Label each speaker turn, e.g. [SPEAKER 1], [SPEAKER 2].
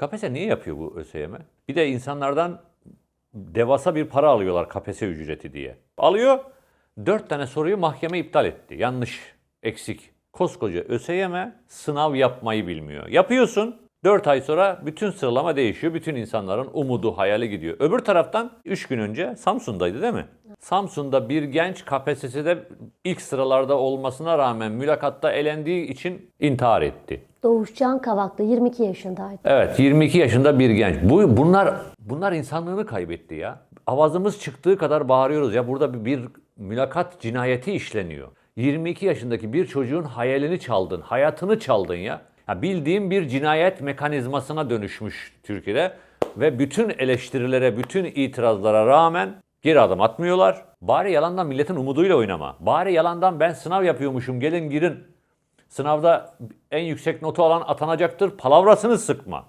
[SPEAKER 1] KPSS niye yapıyor bu ÖSYM? Bir de insanlardan devasa bir para alıyorlar KPSS ücreti diye. Alıyor, dört tane soruyu mahkeme iptal etti. Yanlış, eksik. Koskoca ÖSYM sınav yapmayı bilmiyor. Yapıyorsun, 4 ay sonra bütün sıralama değişiyor. Bütün insanların umudu, hayali gidiyor. Öbür taraftan 3 gün önce Samsun'daydı değil mi? Samsun'da bir genç KPSS'de ilk sıralarda olmasına rağmen mülakatta elendiği için intihar etti.
[SPEAKER 2] Doğuş Can Kavaklı 22 yaşındaydı.
[SPEAKER 1] Evet 22 yaşında bir genç. Bu bunlar bunlar insanlığını kaybetti ya. Avazımız çıktığı kadar bağırıyoruz ya burada bir, bir mülakat cinayeti işleniyor. 22 yaşındaki bir çocuğun hayalini çaldın, hayatını çaldın ya. ya bildiğim bir cinayet mekanizmasına dönüşmüş Türkiye'de ve bütün eleştirilere, bütün itirazlara rağmen geri adım atmıyorlar. Bari yalandan milletin umuduyla oynama. Bari yalandan ben sınav yapıyormuşum gelin girin Sınavda en yüksek notu alan atanacaktır. Palavrasını sıkma.